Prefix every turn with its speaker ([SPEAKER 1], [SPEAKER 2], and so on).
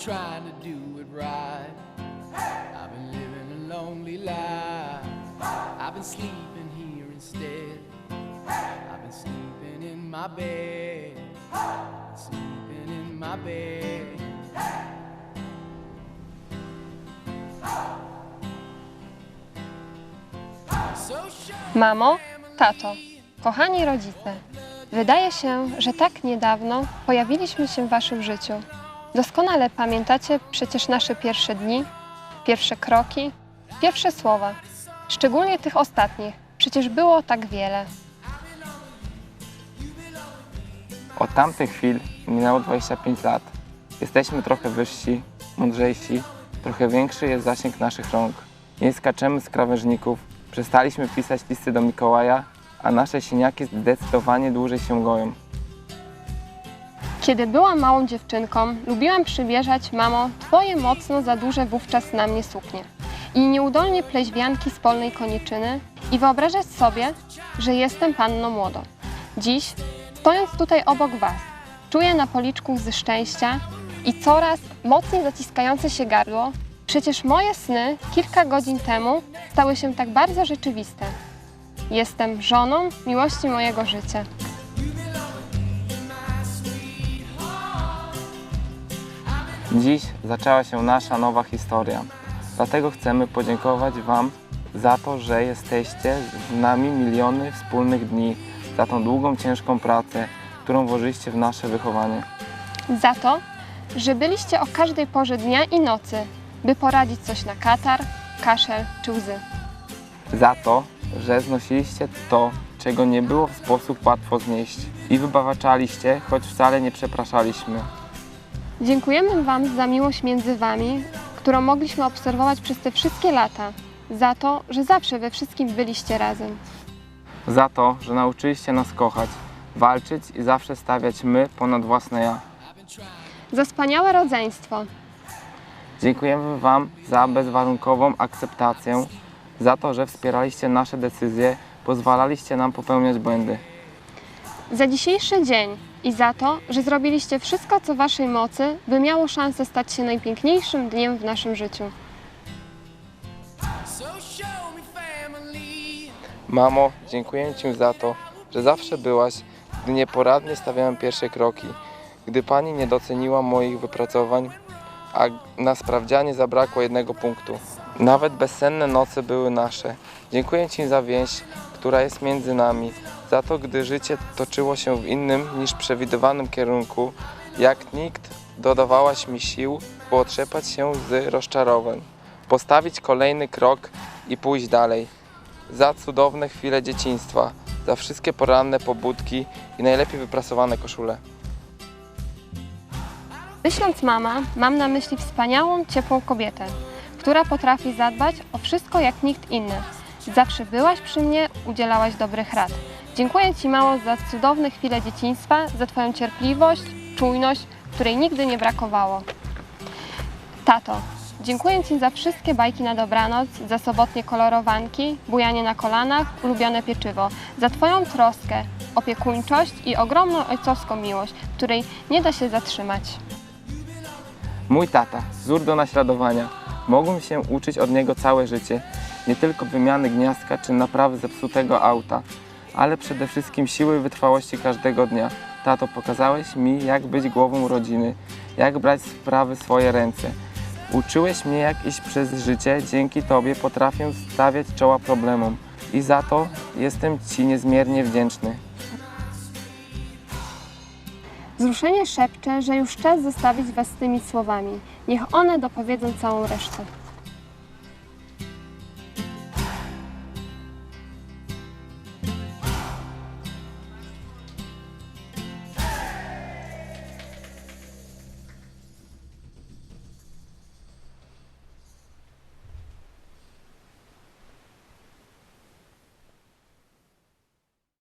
[SPEAKER 1] trying to do it right. I've been living a lonely life. I've been sleeping here instead. I've been sleeping in my bed. Sleeping in my bed.
[SPEAKER 2] Mamo, tato, kochani rodzice, wydaje się, że tak niedawno pojawiliśmy się w Waszym życiu. Doskonale pamiętacie przecież nasze pierwsze dni, pierwsze kroki, pierwsze słowa, szczególnie tych ostatnich. Przecież było tak wiele.
[SPEAKER 3] Od tamtych chwil minęło 25 lat. Jesteśmy trochę wyżsi, mądrzejsi, trochę większy jest zasięg naszych rąk. Nie skaczemy z krawężników, przestaliśmy pisać listy do Mikołaja, a nasze siniaki zdecydowanie dłużej się goją.
[SPEAKER 2] Kiedy byłam małą dziewczynką, lubiłam przybierzać, mamo, twoje mocno za duże wówczas na mnie suknie i nieudolnie pleść wianki z polnej koniczyny i wyobrażać sobie, że jestem panną młodą. Dziś, stojąc tutaj obok was, czuję na policzku łzy szczęścia i coraz mocniej zaciskające się gardło. Przecież moje sny kilka godzin temu stały się tak bardzo rzeczywiste. Jestem żoną miłości mojego życia.
[SPEAKER 3] Dziś zaczęła się nasza nowa historia. Dlatego chcemy podziękować Wam za to, że jesteście z nami miliony wspólnych dni, za tą długą, ciężką pracę, którą włożyliście w nasze wychowanie.
[SPEAKER 2] za to, że byliście o każdej porze dnia i nocy, by poradzić coś na katar, kaszel czy łzy.
[SPEAKER 3] Za to, że znosiliście to, czego nie było w sposób łatwo znieść i wybaczaliście, choć wcale nie przepraszaliśmy.
[SPEAKER 2] Dziękujemy Wam za miłość między Wami, którą mogliśmy obserwować przez te wszystkie lata, za to, że zawsze we wszystkim byliście razem.
[SPEAKER 3] Za to, że nauczyliście nas kochać, walczyć i zawsze stawiać my ponad własne ja.
[SPEAKER 2] Za wspaniałe rodzeństwo,
[SPEAKER 3] Dziękujemy Wam za bezwarunkową akceptację, za to, że wspieraliście nasze decyzje, pozwalaliście nam popełniać błędy.
[SPEAKER 2] za dzisiejszy dzień i za to, że zrobiliście wszystko, co w Waszej mocy, by miało szansę stać się najpiękniejszym dniem w naszym życiu.
[SPEAKER 3] Mamo, dziękuję Ci za to, że zawsze byłaś, gdy nieporadnie stawiałem pierwsze kroki, gdy Pani nie doceniła moich wypracowań, a na sprawdzianie zabrakło jednego punktu. Nawet bezsenne noce były nasze. Dziękuję Ci za więź, która jest między nami, za to, gdy życie toczyło się w innym niż przewidywanym kierunku, jak nikt dodawałaś mi sił, by otrzepać się z rozczarowań, postawić kolejny krok i pójść dalej za cudowne chwile dzieciństwa, za wszystkie poranne pobudki i najlepiej wyprasowane koszule.
[SPEAKER 2] Myśląc mama, mam na myśli wspaniałą, ciepłą kobietę, która potrafi zadbać o wszystko jak nikt inny. Zawsze byłaś przy mnie, udzielałaś dobrych rad. Dziękuję Ci, mało, za cudowne chwile dzieciństwa, za Twoją cierpliwość, czujność, której nigdy nie brakowało. Tato, dziękuję Ci za wszystkie bajki na dobranoc, za sobotnie kolorowanki, bujanie na kolanach, ulubione pieczywo, za Twoją troskę, opiekuńczość i ogromną ojcowską miłość, której nie da się zatrzymać.
[SPEAKER 3] Mój tata, wzór do naśladowania. Mogłem się uczyć od niego całe życie, nie tylko wymiany gniazdka czy naprawy zepsutego auta, ale przede wszystkim siły i wytrwałości każdego dnia. Tato, pokazałeś mi, jak być głową rodziny, jak brać sprawy w swoje ręce. Uczyłeś mnie, jak iść przez życie, dzięki Tobie potrafię stawiać czoła problemom i za to jestem Ci niezmiernie wdzięczny.
[SPEAKER 2] Wzruszenie szepcze, że już czas zostawić Was z tymi słowami. Niech one dopowiedzą całą resztę.